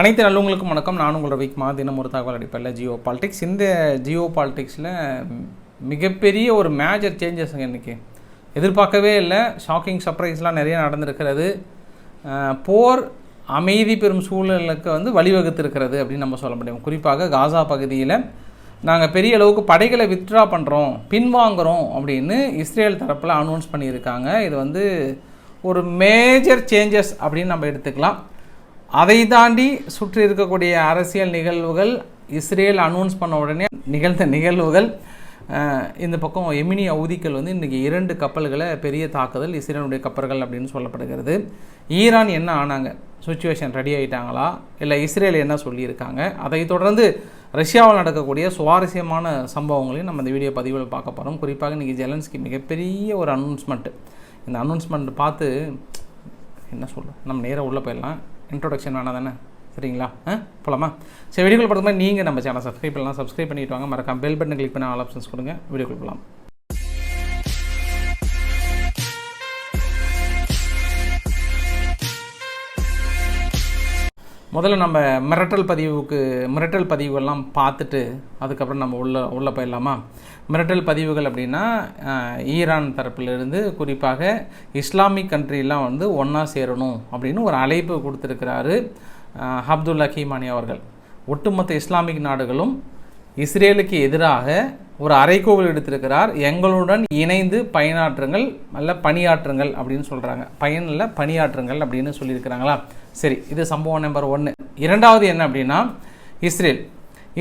அனைத்து நல்லவங்களுக்கும் வணக்கம். நான் உங்கள் ரவிக்குமா தினம் ஒரு தகவல் அடிப்படையில் ஜியோ பாலிடிக்ஸ். இந்த ஜியோ பாலிடிக்ஸில் மிகப்பெரிய ஒரு மேஜர் சேஞ்சஸ்ங்க இன்றைக்கி எதிர்பார்க்கவே இல்லை. ஷாக்கிங் சர்ப்ரைஸ்லாம் நிறைய நடந்திருக்கிறது. போர் அமைதி பெறும் சூழலுக்கு வந்து வழிவகுத்திருக்கிறது அப்படின்னு நம்ம சொல்ல முடியும். குறிப்பாக காசா பகுதியில் நாங்கள் பெரிய அளவுக்கு படைகளை வித்ட்ரா பண்ணுறோம் பின்வாங்குகிறோம் அப்படின்னு இஸ்ரேல் தரப்பில் அனௌன்ஸ் பண்ணியிருக்காங்க. இது வந்து ஒரு மேஜர் சேஞ்சஸ் அப்படின்னு நம்ம எடுத்துக்கலாம். அதை தாண்டி சுற்றி இருக்கக்கூடிய அரசியல் நிகழ்வுகள் இஸ்ரேல் அனௌன்ஸ் பண்ண உடனே நிகழ்ந்த நிகழ்வுகள் இந்த பக்கம் எமினி அவுதிக்கள் வந்து இன்றைக்கி இரண்டு கப்பல்களை பெரிய தாக்குதல் இஸ்ரேலுடைய கப்பல்கள் அப்படின்னு சொல்லப்படுகிறது. ஈரான் என்ன ஆனாங்க? சுச்சுவேஷன் ரெடி ஆகிட்டாங்களா இல்லை இஸ்ரேல் என்ன சொல்லியிருக்காங்க? அதை தொடர்ந்து ரஷ்யாவில் நடக்கக்கூடிய சுவாரஸ்யமான சம்பவங்களையும் நம்ம இந்த வீடியோ பதிவில் பார்க்க போகிறோம் குறிப்பாக இன்றைக்கி ஜெலன்ஸ்கி மிகப்பெரிய ஒரு அனௌன்ஸ்மெண்ட் இந்த அனௌன்ஸ்மெண்ட் பார்த்து என்ன சொல்ல நம்ம நேராக உள்ளே போயிடலாம். இன்ட்ரோடக்ஷன் வேணாம் தானே? சரிங்களா? ஆ போலாமா? சரி வீடியோக்குள்ள பார்த்த மாதிரி நீங்கள் நம்ம சேனல் சப்ஸ்கிரைப் பண்ணலாம். சப்ஸ்கிரைப் பண்ணிட்டு வாங்க. மறக்காம பெல் பட்டன் கிளிக் பண்ண ஆல் ஆப்ஷன்ஸ் கொடுங்க. வீடியோக்குள்ள போகலாம் முதல்ல நம்ம மிரட்டல் பதிவுக்கு மிரட்டல் பதிவுகள்லாம் பார்த்துட்டு அதுக்கப்புறம் நம்ம உள்ள உள்ளே போயிடலாமா? மிரட்டல் பதிவுகள் அப்படின்னா ஈரான் தரப்பிலிருந்து குறிப்பாக இஸ்லாமிக் கண்ட்ரிலாம் வந்து ஒன்றா சேரணும் அப்படின்னு ஒரு அழைப்பு கொடுத்துருக்கிறாரு அஹ், அப்துல் ஹக்கீமானி அவர்கள். ஒட்டுமொத்த இஸ்லாமிக் நாடுகளும் இஸ்ரேலுக்கு எதிராக ஒரு அரைக்கோவில் எடுத்திருக்கிறார். எங்களுடன் இணைந்து பயனாற்றுங்கள் அல்ல பணியாற்றுங்கள் அப்படின்னு சொல்கிறாங்க பயனில் பணியாற்றுங்கள் அப்படின்னு சொல்லியிருக்கிறாங்களா? சரி இது சம்பவம் நம்பர் ஒன்று இரண்டாவது என்ன அப்படின்னா இஸ்ரேல்.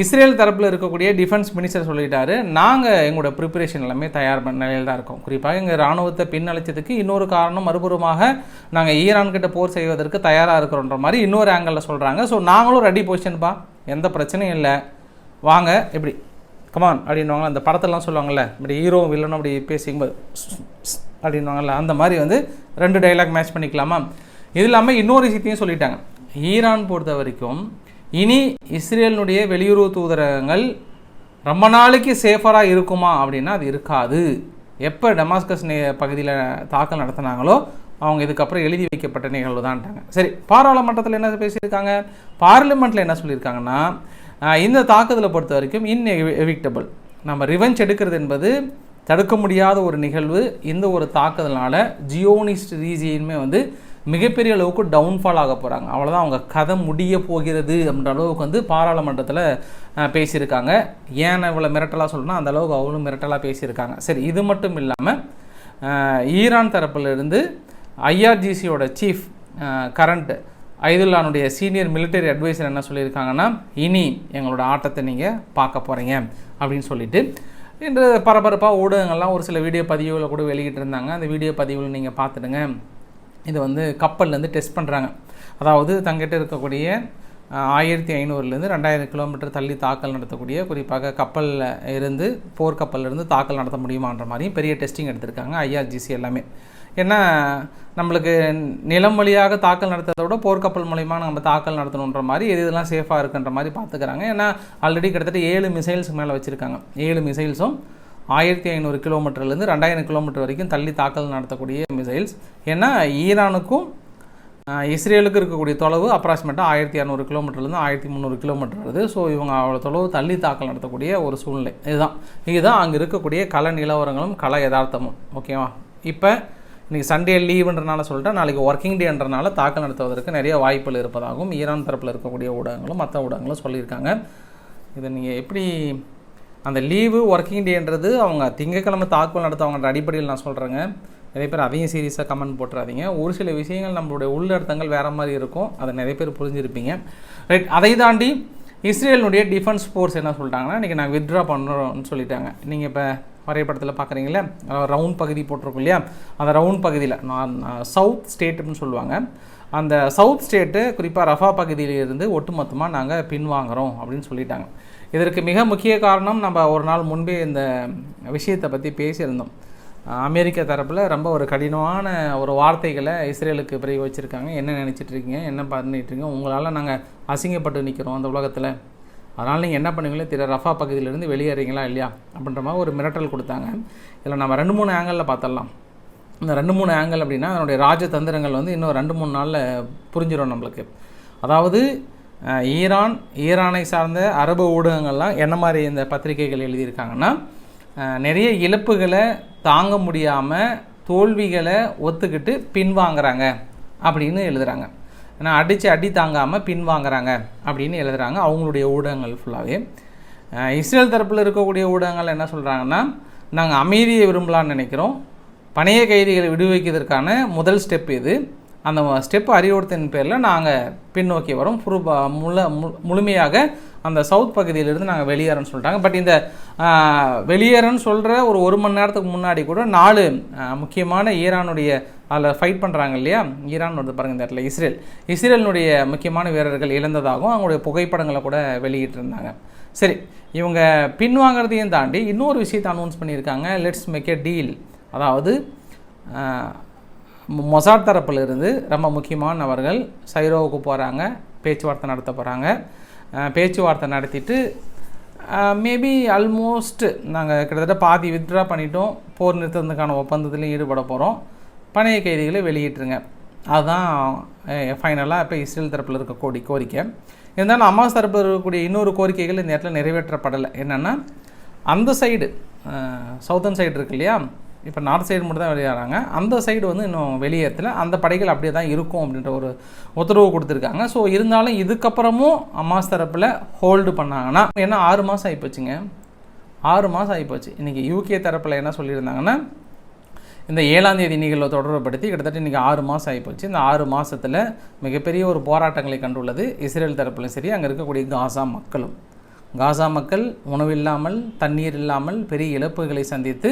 இஸ்ரேல் தரப்பில் இருக்கக்கூடிய டிஃபென்ஸ் மினிஸ்டர் சொல்லிட்டாரு நாங்கள் எங்களோட ப்ரிப்பரேஷன் எல்லாமே தயார் பண்ண நிலையில் தான் இருக்கோம். குறிப்பாக எங்கள் இராணுவத்தை பின்னழைச்சதுக்கு இன்னொரு காரணம் மறுபுறமாக நாங்கள் ஈரான்கிட்ட போர் செய்வதற்கு தயாராக இருக்கிறோன்ற மாதிரி இன்னொரு ஆங்கிளில் சொல்கிறாங்க ஸோ நாங்களும் ரெடி பொசிஷன்ப்பா எந்த பிரச்சனையும் இல்லை. வாங்க எப்படி கமான் அப்படின்வாங்களா அந்த படத்தெல்லாம் சொல்லுவாங்கள்ல இப்படி ஹீரோ வில்லனும் அப்படி பேசிக்கும்போது அப்படின்வாங்கல்ல அந்த மாதிரி வந்து ரெண்டு டைலாக் மேட்ச் பண்ணிக்கலாமா? இது இல்லாமல் இன்னொரு விஷயத்தையும் சொல்லிட்டாங்க. ஈரான் பொறுத்த வரைக்கும் இனி இஸ்ரேலினுடைய வெளியுறவு தூதரகங்கள் ரொம்ப நாளைக்கு சேஃபராக இருக்குமா அப்படின்னா அது இருக்காது. எப்போ டெமாஸ்கஸ் நே பகுதியில் தாக்கல் நடத்தினாங்களோ அவங்க இதுக்கப்புறம் எழுதி வைக்கப்பட்ட நிகழ்வு தான்ட்டாங்க சரி பாராளுமன்றத்தில் என்ன பேசியிருக்காங்க? பார்லிமெண்ட்டில் என்ன சொல்லியிருக்காங்கன்னா இந்த தாக்குதலை பொறுத்த வரைக்கும் இன் எவிக்டபிள் நம்ம ரிவெஞ்ச் எடுக்கிறது என்பது தடுக்க முடியாத ஒரு நிகழ்வு. இந்த ஒரு தாக்குதலால் ஜியோனிஸ்ட் ரீஜியனுமே வந்து மிகப்பெரிய அளவுக்கு டவுன்ஃபால் ஆக போகிறாங்க அவ்வளோதான் அவங்க கதை முடிய போகிறது அப்படின்ற அளவுக்கு வந்து பாராளுமன்றத்தில் பேசியிருக்காங்க. ஏன் இவ்வளோ மிரட்டலாக சொல்லணும்னா அந்த அளவுக்கு அவ்வளோ மிரட்டலாக பேசியிருக்காங்க. சரி இது மட்டும் இல்லாமல் ஈரான் தரப்பிலிருந்து ஐஆர்ஜிசியோட சீஃப் கரண்ட் ஐதுல்லானுடைய சீனியர் மிலிட்டரி அட்வைசர் என்ன சொல்லியிருக்காங்கன்னா இனி எங்களோட ஆட்டத்தை நீங்கள் பார்க்க போகிறீங்க அப்படின்னு சொல்லிட்டு இன்று பரபரப்பாக ஊடகங்கள்லாம் ஒரு சில வீடியோ பதிவுகளை கூட வெளியிட்டிருந்தாங்க. அந்த வீடியோ பதிவுகள் நீங்கள் பார்த்துடுங்க. இதை வந்து கப்பல்லேருந்து டெஸ்ட் பண்ணுறாங்க. அதாவது தங்கிட்ட இருக்கக்கூடிய ஆயிரத்தி ஐநூறுலேருந்து ரெண்டாயிரம் கிலோமீட்டர் தள்ளி தாக்கல் நடத்தக்கூடிய குறிப்பாக கப்பலில் இருந்து போர் இருந்து தாக்கல் நடத்த முடியுமான்ற மாதிரியும் பெரிய டெஸ்டிங் எடுத்திருக்காங்க ஐஆர்ஜிசி எல்லாமே. ஏன்னா நம்மளுக்கு நிலம் வழியாக தாக்கல் நடத்துறத விட போர்க்கப்பல் மூலயமா நம்ம தாக்கல் நடத்தணுன்ற மாதிரி எது இதெல்லாம் சேஃபாக இருக்குன்ற மாதிரி பார்த்துக்கிறாங்க. ஏன்னா ஆல்ரெடி கிட்டத்தட்ட ஏழு மிசைல்ஸ் மேலே வச்சுருக்காங்க. ஏழு மிசைல்ஸும் ஆயிரத்தி ஐநூறு கிலோமீட்டர்லேருந்து ரெண்டாயிரம் கிலோமீட்டர் வரைக்கும் தள்ளி தாக்கல் நடத்தக்கூடிய மிசைல்ஸ். ஏன்னா ஈரானுக்கும் இஸ்ரேலுக்கு இருக்கக்கூடிய தொலைவு அப்ராக்சிமேட்டாக ஆயிரத்தி இரநூறு கிலோமீட்டர்லேருந்து ஆயிரத்தி முந்நூறு கிலோமீட்டர் வருது. ஸோ இவங்க அவ்வளோ தொலைவு தள்ளி தாக்கல் நடத்தக்கூடிய ஒரு சூழ்நிலை. இதுதான். இதுதான் அங்கே இருக்கக்கூடிய கல நிலவரங்களும் கல யதார்த்தமும். ஓகேவா இப்போ இன்றைக்கி சண்டே லீவுன்றனால சொல்லிட்டு நாளைக்கு ஒர்க்கிங் டேன்றனால தாக்கல் நடத்துவதற்கு நிறைய வாய்ப்புகள் இருப்பதாகவும் ஈரான் தரப்பில் இருக்கக்கூடிய ஊடகங்களும் மற்ற ஊடகங்களும் சொல்லியிருக்காங்க. இதை நீங்கள் எப்படி அந்த லீவு ஒர்க்கிங் டேன்றது அவங்க திங்கக்கிழமை தாக்குதல் நடத்தவங்கன்ற அடிப்படையில் நான் சொல்கிறேங்க நிறைய பேர் அதையும் சீரியஸாக கமெண்ட் போட்டுறாதீங்க. ஒரு சில விஷயங்கள் நம்மளுடைய உள்ளர்த்தங்கள் வேறு மாதிரி இருக்கும். அதை நிறைய பேர் புரிஞ்சிருப்பீங்க. ரைட் அதை தாண்டி இஸ்ரேலினுடைய டிஃபென்ஸ் ஃபோர்ஸ் என்ன சொல்லிட்டாங்கன்னா இன்றைக்கி நாங்கள் வித்ட்ரா பண்ணுறோம்னு சொல்லிட்டாங்க. நீங்கள் இப்போ வரைபடத்தில் பார்க்குறீங்களே ரவுண்ட் பகுதி போட்டிருக்கோம் இல்லையா? அந்த ரவுண்ட் பகுதியில் நான் சவுத் ஸ்டேட்டுன்னு சொல்லுவாங்க. அந்த சவுத் ஸ்டேட்டு குறிப்பாக ரஃபா பகுதியிலிருந்து ஒட்டுமொத்தமாக நாங்கள் பின்வாங்குகிறோம் அப்படின்னு சொல்லிட்டாங்க. இதற்கு மிக முக்கிய காரணம் நம்ம ஒரு நாள் முன்பே இந்த விஷயத்தை பற்றி பேசியிருந்தோம். அமெரிக்க தரப்பில் ரொம்ப ஒரு கடினமான ஒரு வார்த்தைகளை இஸ்ரேலுக்கு பிரயோகிச்சிருக்காங்க. என்ன நினச்சிட்ருக்கீங்க என்ன பண்ணிட்டு இருக்கீங்க? உங்களால் நாங்கள் அசிங்கப்பட்டு நிற்கிறோம் அந்த உலகத்தில். அதனால் நீங்கள் என்ன பண்ணுவீங்களோ திரு ரஃபா பகுதியிலேருந்து வெளியேறீங்களா இல்லையா? அப்படின்ற மாதிரி ஒரு மிரட்டல் கொடுத்தாங்க. இதில் நம்ம ரெண்டு மூணு ஆங்கிளில் பார்த்துடலாம். இந்த ரெண்டு மூணு ஆங்கிள் அப்படின்னா அதனுடைய ராஜதந்திரங்கள் வந்து இன்னும் ரெண்டு மூணு நாளில் புரிஞ்சிடும் நம்மளுக்கு. அதாவது ஈரான் ஈரானை சார்ந்த அரபு ஊடகங்கள்லாம் என்ன மாதிரி இந்த பத்திரிகைகள் எழுதியிருக்காங்கன்னா நிறைய இழப்புகளை தாங்க முடியாமல் தோல்விகளை ஒத்துக்கிட்டு பின்வாங்குறாங்க அப்படின்னு எழுதுகிறாங்க ஏன்னா அடித்து அடி தாங்காமல் பின்வாங்குறாங்க அப்படின்னு எழுதுகிறாங்க அவங்களுடைய ஊடகங்கள் ஃபுல்லாகவே இஸ்ரேல் தரப்பில் இருக்கக்கூடிய ஊடகங்கள் என்ன சொல்கிறாங்கன்னா நாங்கள் அமைதியை விரும்பலான்னு நினைக்கிறோம். பணைய கைதிகளை விடுவிக்கிறதுக்கான முதல் ஸ்டெப் இது. அந்த ஸ்டெப் அறிவுறுத்தின் பேரில் நாங்கள் பின்னோக்கி வரோம். புரு முழு மு- முழுமையாக அந்த சவுத் பகுதியிலிருந்து நாங்கள் வெளியேறோன்னு சொல்லிட்டாங்க. பட் இந்த வெளியேறன்னு சொல்கிற ஒரு ஒரு மணி நேரத்துக்கு முன்னாடி கூட நாலு முக்கியமான ஈரானுடைய அதில் ஃபைட் பண்ணுறாங்க இல்லையா? ஈரான் வந்து பாருங்கள் இந்த இடத்துல இஸ்ரேல். இஸ்ரேலினுடைய முக்கியமான வீரர்கள் இழந்ததாகவும் அவங்களுடைய புகைப்படங்களை கூட வெளியிட்டிருந்தாங்க. சரி இவங்க பின்வாங்கிறதையும் தாண்டி இன்னொரு விஷயத்தை அனௌன்ஸ் பண்ணியிருக்காங்க. லெட்ஸ் மேக் எ டீல் அதாவது மொசாட் தரப்பிலிருந்து ரொம்ப முக்கியமானவர்கள் சைரோவுக்கு போகிறாங்க பேச்சுவார்த்தை நடத்த போகிறாங்க பேச்சுவார்த்தை நடத்திட்டு மேபி ஆல்மோஸ்ட் நாங்கள் கிட்டத்தட்ட பாதி வித்ட்ரா பண்ணிட்டோம். போர் நிறுத்தத்துக்கான ஒப்பந்தத்துலையும் ஈடுபட போகிறோம் பணைய கைதிகளை வெளியிட்டுருங்க. அதுதான் ஃபைனலாக இப்போ இஸ்ரேல் தரப்பில் இருக்க கோடி கோரிக்கை. இருந்தாலும் அம்மா தரப்பில் இருக்கக்கூடிய இன்னொரு கோரிக்கைகள் இந்த இடத்துல நிறைவேற்றப்படலை. என்னென்னா அந்த சைடு சவுத்தன் சைடு இருக்கு இல்லையா? இப்போ நார்த் சைடு மட்டும் தான் வெளியேறாங்க அந்த சைடு வந்து இன்னும் வெளியேற்றல அந்த படைகள் அப்படியே தான் இருக்கும் அப்படின்ற ஒரு உத்தரவு கொடுத்துருக்காங்க. ஸோ இருந்தாலும் இதுக்கப்புறமும் அம்மாஸ் தரப்பில் ஹோல்டு பண்ணாங்கன்னா ஏன்னா ஆறு மாதம் ஆகிப்போச்சுங்க ஆறு மாதம் ஆகிப்போச்சு இன்றைக்கி யூகே தரப்பில் என்ன சொல்லியிருந்தாங்கன்னா இந்த ஏழாம் தேதி நிகழ்வை தொடர்புபடுத்தி கிட்டத்தட்ட இன்றைக்கி ஆறு மாதம் ஆகிப்போச்சு இந்த ஆறு மாதத்தில் மிகப்பெரிய ஒரு போராட்டங்களை கண்டுள்ளது இஸ்ரேல் தரப்பிலும் சரி அங்கே இருக்கக்கூடிய காசா மக்களும். காசா மக்கள் உணவில்லாமல் தண்ணீர் இல்லாமல் பெரிய இழப்புகளை சந்தித்து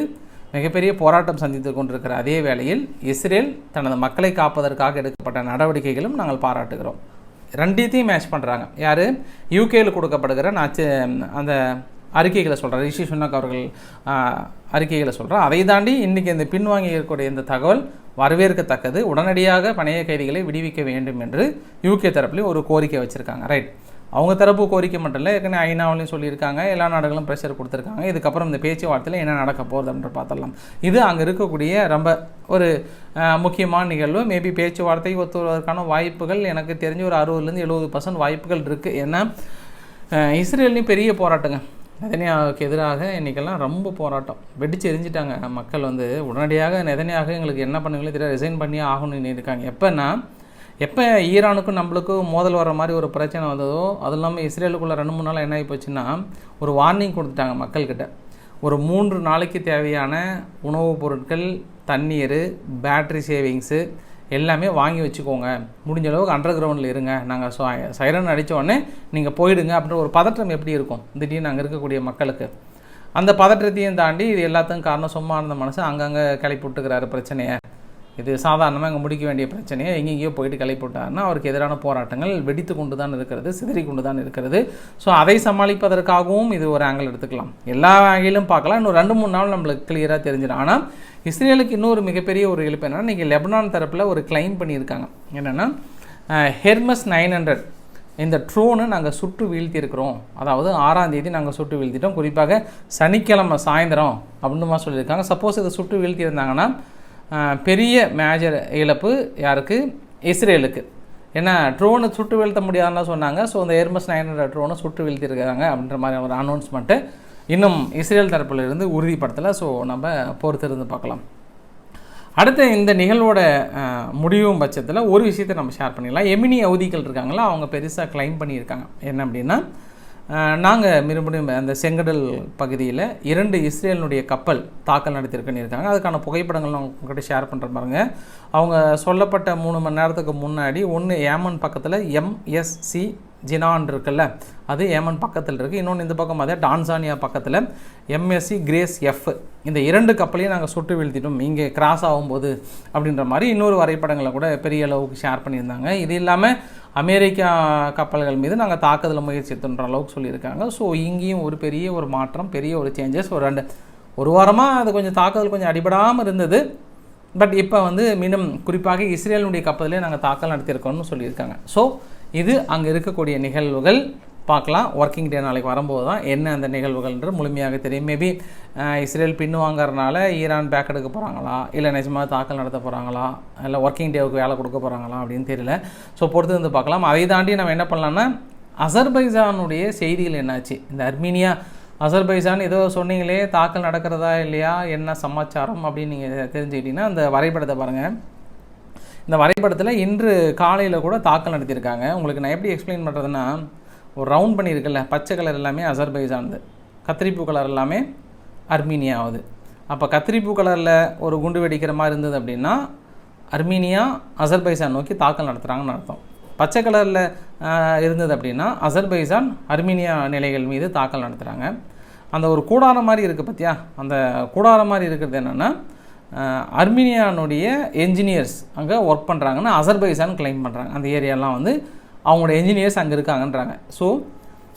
மிகப்பெரிய போராட்டம் சந்தித்து கொண்டிருக்கிற அதே வேளையில் இஸ்ரேல் தனது மக்களை காப்பதற்காக எடுக்கப்பட்ட நடவடிக்கைகளும் நாங்கள் பாராட்டுகிறோம். ரெண்டுத்தையும் மேட்ச் பண்ணுறாங்க யார்? யூகேயில் கொடுக்கப்படுகிற நாச்சு அந்த அறிக்கைகளை சொல்கிறார் ரிஷி சுனக் அவர்கள் அறிக்கைகளை சொல்கிறார் அதை தாண்டி இன்றைக்கி இந்த பின்வாங்கி இருக்கக்கூடிய இந்த தகவல் வரவேற்கத்தக்கது. உடனடியாக பணைய கைதிகளை விடுவிக்க வேண்டும் என்று யூகே தரப்புலேயும் ஒரு கோரிக்கை வச்சுருக்காங்க. ரைட் அவங்க தரப்பு கோரிக்கை மட்டும் இல்லை ஏற்கனவே ஐநாவிலையும் சொல்லியிருக்காங்க எல்லா நாடுகளும் ப்ரெஷர் கொடுத்துருக்காங்க. இதுக்கப்புறம் இந்த பேச்சுவார்த்தையில் என்ன நடக்க போகுது அப்படின்ற பார்த்துடலாம். இது அங்கே இருக்கக்கூடிய ரொம்ப ஒரு முக்கியமான நிகழ்வு. மேபி பேச்சுவார்த்தை ஒத்துவதற்கான வாய்ப்புகள் எனக்கு தெரிஞ்ச ஒரு அறுபதுலேருந்து எழுபது பர்சன்ட் வாய்ப்புகள் இருக்குது ஏன்னா இஸ்ரேல்லையும் பெரிய போராட்டங்க. நெதனியாவுக்கு எதிராக இன்றைக்கெல்லாம் ரொம்ப போராட்டம். வெடிச்சு எரிஞ்சிட்டாங்க மக்கள் வந்து. உடனடியாக நெதனியாக எங்களுக்கு என்ன பண்ணுங்களோ தெரியாது ரிசைன் பண்ணியே ஆகணும்னு இருக்காங்க எப்போன்னா எப்போ ஈரானுக்கும் நம்மளுக்கும் மோதல் வர மாதிரி ஒரு பிரச்சனை வந்ததோ அது இல்லாமல் இஸ்ரேலுக்குள்ளே ரெண்டு மூணு நாள் என்ன ஆகி போச்சுன்னா ஒரு வார்னிங் கொடுத்துட்டாங்க மக்கள்கிட்ட. ஒரு மூன்று நாளைக்கு தேவையான உணவுப் பொருட்கள் தண்ணீர் பேட்ரி சேவிங்ஸு எல்லாமே வாங்கி வச்சுக்கோங்க. முடிஞ்ச அளவுக்கு அண்டர் கிரவுண்டில் இருங்க. நாங்கள் சைரன் அடித்த உடனே நீங்கள் போயிடுங்க அப்படின்ற ஒரு பதற்றம் எப்படி இருக்கும்? திடீர்னு அங்கே இருக்கக்கூடிய மக்களுக்கு. அந்த பதற்றத்தையும் தாண்டி இது எல்லாத்துக்கும் காரணம் சும்மா இருந்த மனசு அங்கங்கே கிளப்பி விட்டுக்கிறாரு பிரச்சனையை. இது சாதாரணமாக இங்கே முடிக்க வேண்டிய பிரச்சனையை எங்கெங்கேயோ போயிட்டு கிளப்பிவிட்டாருன்னா அவருக்கு எதிரான போராட்டங்கள் வெடித்து கொண்டு தான் இருக்கிறது சிதறி கொண்டு தான் இருக்கிறது. ஸோ அதை சமாளிப்பதற்காகவும் இது ஒரு ஆங்கிள் எடுத்துக்கலாம். எல்லா ஆங்கிலும் பார்க்கலாம். இன்னும் ரெண்டு மூணு நாள் நம்மளுக்கு கிளியராக தெரிஞ்சிடும். ஆனால் இஸ்ரேலுக்கு இன்னொரு மிகப்பெரிய ஒரு இழப்பு என்னன்னா இன்றைக்கி லெபனான் தரப்பில் ஒரு கிளைம் பண்ணியிருக்காங்க. என்னென்னா ஹெர்மஸ் நைன் ஹண்ட்ரட் இந்த ட்ரோனை நாங்கள் சுட்டு வீழ்த்தியிருக்கிறோம். அதாவது ஆறாம் தேதி நாங்கள் சுட்டு வீழ்த்திட்டோம். குறிப்பாக சனிக்கிழமை சாயந்தரம் அப்படின்னு சொல்லியிருக்காங்க. சப்போஸ் இதை சுட்டு வீழ்த்தியிருந்தாங்கன்னா பெரிய மேஜர் இழப்பு யாருக்கு? இஸ்ரேலுக்கு. ஏன்னா ட்ரோனை சுட்டு வீழ்த்த முடியாதுன்னு சொன்னாங்க. ஸோ அந்த ஏர்மஸ் நைன் ஹண்ட்ரட் ட்ரோனை சுட்டு வீழ்த்திருக்காங்க அப்படின்ற மாதிரி ஒரு அனௌன்ஸ்மெண்ட்டு இன்னும் இஸ்ரேல் தரப்பில் இருந்து உறுதிப்படுத்தலை. ஸோ நம்ம பொறுத்திருந்து பார்க்கலாம். அடுத்து இந்த நிகழ்வோட முடிவும் பட்சத்தில் ஒரு விஷயத்தை நம்ம ஷேர் பண்ணிடலாம். எமினி அவதிகள் இருக்காங்களா அவங்க பெருசாக க்ளைம் பண்ணியிருக்காங்க. என்ன அப்படின்னா நாங்கள் மறுபடியும் அந்த செங்கடல் பகுதியில் இரண்டு இஸ்ரேலினுடைய கப்பல் தாக்கல் நடத்தியிருக்குன்னு இருக்காங்க அதுக்கான புகைப்படங்கள் நான் உங்ககிட்ட ஷேர் பண்ணுற பாருங்க. அவங்க சொல்லப்பட்ட மூணு மணி நேரத்துக்கு முன்னாடி ஒன்று ஏமன் பக்கத்தில் எம்எஸ்சி ஜினான் இருக்குல்ல அது ஏமன் பக்கத்தில் இருக்குது இன்னொன்று இந்த பக்கம் அதே டான்சானியா பக்கத்தில் எம்எஸ்சி கிரேஸ் எஃப். இந்த இரண்டு கப்பலையும் நாங்கள் சுட்டு வீழ்த்திட்டோம். இங்கே கிராஸ் ஆகும்போது அப்படின்ற மாதிரி இன்னொரு வரைபடங்களை கூட பெரிய அளவுக்கு ஷேர் பண்ணியிருந்தாங்க. இது இல்லாமல் அமெரிக்கா கப்பல்கள் மீது நாங்கள் தாக்குதல் முயற்சித்துன்ற அளவுக்கு சொல்லியிருக்காங்க. ஸோ இங்கேயும் ஒரு பெரிய ஒரு மாற்றம் பெரிய ஒரு சேஞ்சஸ் ஒரு ரெண்டு ஒரு வாரமாக அது கொஞ்சம் தாக்குதல் கொஞ்சம் அடிபடாமல் இருந்தது. பட் இப்போ வந்து மீண்டும் குறிப்பாக இஸ்ரேலுடைய கப்பலே நாங்கள் தாக்கல் நடத்தியிருக்கோம்னு சொல்லியிருக்காங்க. ஸோ இது அங்கே இருக்கக்கூடிய நிகழ்வுகள். பார்க்கலாம். ஒர்க்கிங் டே நாளைக்கு வரும்போது தான் என்ன அந்த நிகழ்வுகள்ன்ற முழுமையாக தெரியும். மேபி இஸ்ரேல் பின்வாங்கிறதுனால ஈரான் பேக் எடுக்க போகிறாங்களா இல்லை நிஜமாக தாக்கல் நடத்த போகிறாங்களா இல்லை ஒர்க்கிங் டேவுக்கு வேலை கொடுக்க போகிறாங்களா அப்படின்னு தெரியல. ஸோ பொறுத்து வந்து பார்க்கலாம். அதை தாண்டி நம்ம என்ன பண்ணலாம்னா அசர்பைஜானுடைய செய்திகள் என்னாச்சு? இந்த அர்மீனியா அசர்பைசான் ஏதோ சொன்னீங்களே தாக்கல் நடக்கிறதா இல்லையா? என்ன சமாச்சாரம் அப்படின்னு நீங்கள் தெரிஞ்சுக்கிட்டீங்கன்னா அந்த வரைபடத்தை பாருங்கள் இந்த வரைபடத்தில் இன்று காலையில் கூட தாக்கல் நடத்தியிருக்காங்க. உங்களுக்கு நான் எப்படி எக்ஸ்பிளைன் பண்ணுறதுன்னா ஒரு ரவுண்ட் பண்ணியிருக்குல்ல பச்சை கலர் எல்லாமே அசர்பைஜானது. கத்திரிப்பூ கலர் எல்லாமே அர்மீனியா ஆகுது அப்போ கத்திரிப்பூ கலரில் ஒரு குண்டு வெடிக்கிற மாதிரி இருந்தது அப்படின்னா அர்மீனியா அசர்பைசான் நோக்கி தாக்கல் நடத்துகிறாங்கன்னு அர்த்தம். பச்சை கலரில் இருந்தது அப்படின்னா அசர்பைசான் அர்மீனியா நிலைகள் மீது தாக்கல் நடத்துகிறாங்க அந்த ஒரு கூடாரம் மாதிரி இருக்குது பார்த்தியா அந்த கூடாரம் மாதிரி இருக்கிறது என்னென்னா அர்மீனியானுடைய என்ஜினியர்ஸ் அங்கே ஒர்க் பண்ணுறாங்கன்னு அசர்பைசான் கிளைம் பண்ணுறாங்க அந்த ஏரியாலாம் வந்து அவங்களோட என்ஜினியர்ஸ் அங்கே இருக்காங்கன்றாங்க. ஸோ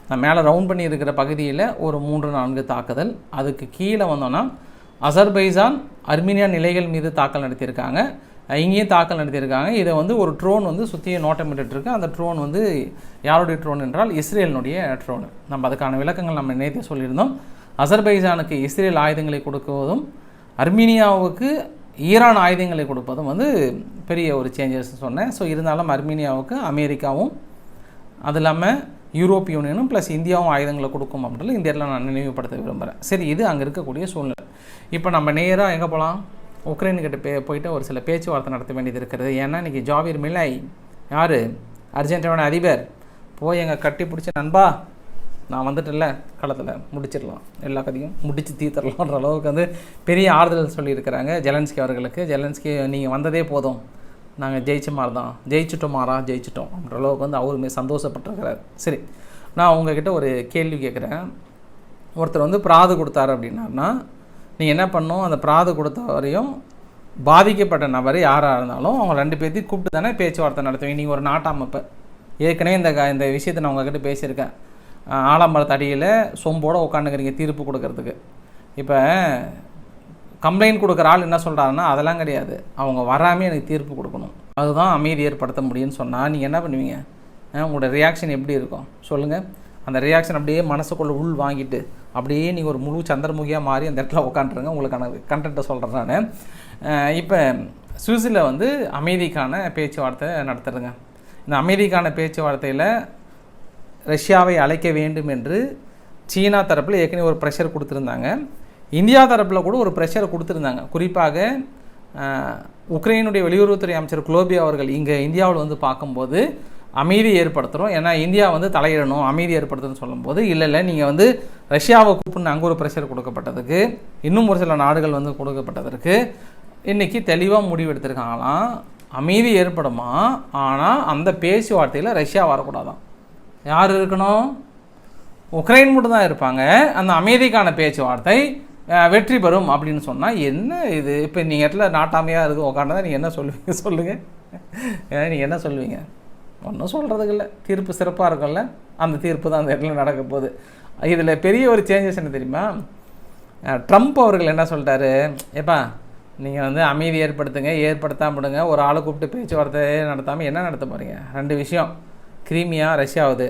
நான் மேலே ரவுண்ட் பண்ணி இருக்கிற பகுதியில் ஒரு மூன்று நான்கு தாக்குதல். அதுக்கு கீழே வந்தோன்னா அசர்பைசான் அர்மீனியா நிலைகள் மீது தாக்கல் நடத்தியிருக்காங்க. இங்கேயும் தாக்கல் நடத்தியிருக்காங்க. இதை வந்து ஒரு ட்ரோன் வந்து சுற்றியே நோட்டமிட்டுருக்கு அந்த ட்ரோன் வந்து யாருடைய ட்ரோன் என்றால் இஸ்ரேலினுடைய ட்ரோன் நம்ம அதுக்கான விளக்கங்கள் நம்ம நேற்று சொல்லியிருந்தோம். அசர்பைசானுக்கு இஸ்ரேல் ஆயுதங்களை கொடுக்குவதும் அர்மீனியாவுக்கு ஈரான் ஆயுதங்களை கொடுப்பதும் வந்து பெரிய ஒரு சேஞ்சஸ் சொன்னேன். ஸோ இருந்தாலும் அர்மீனியாவுக்கு அமெரிக்காவும் அது இல்லாமல் யூரோப் யூனியனும் ப்ளஸ் இந்தியாவும் ஆயுதங்களை கொடுக்கும் அப்படின்றது இந்த இடத்துல நான் நினைவுபடுத்த விரும்புகிறேன் சரி இது அங்கே இருக்கக்கூடிய சூழ்நிலை. இப்போ நம்ம நேராக எங்கே போகலாம் உக்ரைனுக்கிட்ட பே போயிட்டு ஒரு சில பேச்சுவார்த்தை நடத்த வேண்டியது இருக்கிறது ஏன்னா இன்றைக்கி ஜாவிர் மில்லை யார்? அர்ஜென்டினாவோட அதிபர். போய் எங்கள் கட்டி பிடிச்ச நண்பா நான் வந்துட்டேன்ல களத்தில். முடிச்சிடலாம். எல்லா கதையும் முடித்து தீர்த்தரலான்ற அளவுக்கு வந்து பெரிய ஆறுதல் சொல்லியிருக்கிறாங்க ஜெலன்ஸ்கி அவர்களுக்கு. ஜெலன்ஸ்கி நீங்கள் வந்ததே போதும். நாங்கள் ஜெயிச்ச மாதிரி தான். ஜெயிச்சிட்டோம் மாறா ஜெயிச்சிட்டோம். அப்படின்ற அளவுக்கு வந்து அவருமே சந்தோஷப்பட்டிருக்கிறார். சரி நான் உங்ககிட்ட ஒரு கேள்வி கேட்குறேன். ஒருத்தர் வந்து பிராது கொடுத்தாரு அப்படின்னா நீங்கள் என்ன பண்ணணும்? அந்த பிராது கொடுத்த வரையும் பாதிக்கப்பட்ட நபர் யாராக இருந்தாலும் அவங்க ரெண்டு பேர்த்தையும் கூப்பிட்டு தானே பேச்சுவார்த்தை நடத்துவீங்க. நீங்கள் ஒரு நாட்டாமப்ப. ஏற்கனவே இந்த க- இந்த விஷயத்தை நான் உங்ககிட்ட பேசியிருக்கேன். ஆலமரத்தடியில் சொம்போடு உட்காந்துக்கிறீங்க தீர்ப்பு கொடுக்கறதுக்கு. இப்போ கம்ப்ளைண்ட் கொடுக்குற ஆள் என்ன சொல்கிறாருன்னா அதெல்லாம் கிடையாது. அவங்க வராமல் எனக்கு தீர்ப்பு கொடுக்கணும். அதுதான் அமைதி ஏற்படுத்த முடியும்னு சொன்னால் நீங்கள் என்ன பண்ணுவீங்க? உங்களோட ரியாக்ஷன் எப்படி இருக்கும்? சொல்லுங்கள் அந்த ரியாக்ஷன் அப்படியே மனசுக்குள்ளே உள் வாங்கிட்டு அப்படியே நீங்கள் ஒரு முழு சந்திரமுகியாக மாறி அந்த இடத்துல உட்காந்துருங்க உங்களுக்கான கண்டென்ட்டை சொல்கிறேன் நான். இப்போ சுவிஸில் வந்து அமைதிக்கான பேச்சுவார்த்தை நடத்துகிறேங்க இந்த அமைதிக்கான பேச்சுவார்த்தையில் ரஷ்யாவை அழைக்க வேண்டும் என்று சீனா தரப்பில் ஏற்கனவே ஒரு ப்ரெஷர் கொடுத்துருந்தாங்க. இந்தியா தரப்பில் கூட ஒரு ப்ரெஷர் கொடுத்துருந்தாங்க. குறிப்பாக உக்ரைனுடைய வெளியுறவுத்துறை அமைச்சர் குளோபியா அவர்கள் இங்கே இந்தியாவில் வந்து பார்க்கும்போது அமைதி ஏற்படுத்துகிறோம் ஏன்னா இந்தியா வந்து தலையிடணும் அமைதி ஏற்படுத்தணும்னு சொல்லும்போது இல்லை இல்லை நீங்கள் வந்து ரஷ்யாவை கூப்பிட்டு அங்கே ஒரு ப்ரெஷர் கொடுக்கப்பட்டதுக்கு இன்னும் ஒரு சில நாடுகள் வந்து கொடுக்கப்பட்டதற்கு இன்றைக்கி தெளிவாக முடிவெடுத்திருக்காங்களாம் அமைதி ஏற்படுமா? ஆனால் அந்த பேச்சுவார்த்தையில் ரஷ்யா வரக்கூடாதான். யார் இருக்கணும்? உக்ரைன் மட்டும் தான் இருப்பாங்க. அந்த அமைதிக்கான பேச்சுவார்த்தை வெற்றி பெறும் அப்படின்னு சொன்னால் என்ன இது? இப்போ நீங்கள் இடத்துல நாட்டாமையாக இருக்கு உக்காண்டா நீங்கள் என்ன சொல்லுவீங்க? சொல்லுங்கள் நீங்கள் என்ன சொல்லுவீங்க? ஒன்றும் சொல்கிறதுக்கு இல்லை. தீர்ப்பு சிறப்பாக இருக்கும்ல. அந்த தீர்ப்பு தான் அந்த இடத்துல நடக்க போகுது. இதில் பெரிய ஒரு சேஞ்சஸ் என்ன தெரியுமா? ட்ரம்ப் அவர்கள் என்ன சொல்லிட்டாரு? ஏப்பா நீங்கள் வந்து அமைதி ஏற்படுத்துங்க ஏற்படுத்தாம விடுங்க. ஒரு ஆளை கூப்பிட்டு பேச்சுவார்த்தை நடத்தாமல் என்ன நடத்த போகிறீங்க ரெண்டு விஷயம். கிரீமியா ரஷ்யாவுது.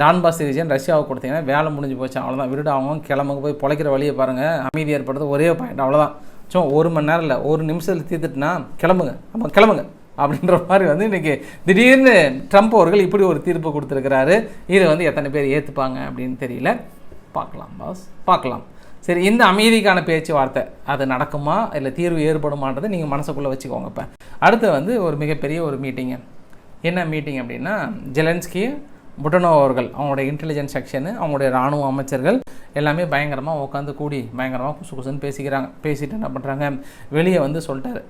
டான்பாஸ் ரீஜன் ரஷ்யாவுக்கு கொடுத்தீங்கன்னா வேலை முடிஞ்சு போச்சு அவ்வளோதான் விருடு அவங்க கிளம்புங்க போய் பிழைக்கிற வழியை பாருங்கள் அமைதி ஏற்படுறது ஒரே பாயிண்ட் அவ்வளோதான் ஸோ ஒரு மணி நேரம் இல்லை ஒரு நிமிஷத்தில் தீர்த்துட்டுனா கிளம்புங்க. அப்போ கிளம்புங்க. அப்படின்ற மாதிரி வந்து இன்றைக்கி திடீர்னு ட்ரம்ப் அவர்கள் இப்படி ஒரு தீர்ப்பு கொடுத்துருக்கிறாரு. இதை வந்து எத்தனை பேர் ஏற்றுப்பாங்க அப்படின்னு தெரியல. பார்க்கலாம் பாஸ் பார்க்கலாம். சரி இந்த அமைதிக்கான பேச்சுவார்த்தை அது நடக்குமா? இல்லை தீர்வு ஏற்படுமான்றதை நீங்கள் மனசுக்குள்ளே வச்சுக்கோங்க இப்போ. அடுத்து வந்து ஒரு மிகப்பெரிய ஒரு மீட்டிங்கு என்ன மீட்டிங் அப்படின்னா ஜெலன்ஸ்கி புட்டனோ அவர்கள் அவங்களுடைய இன்டெலிஜென்ஸ் செக்ஷனு அவங்களுடைய இராணுவ அமைச்சர்கள் எல்லாமே பயங்கரமாக உட்காந்து கூடி பயங்கரமாக குசு குசுன்னு பேசிக்கிறாங்க பேசிட்டு என்ன பண்ணுறாங்க வெளியே வந்து சொல்லிட்டார்.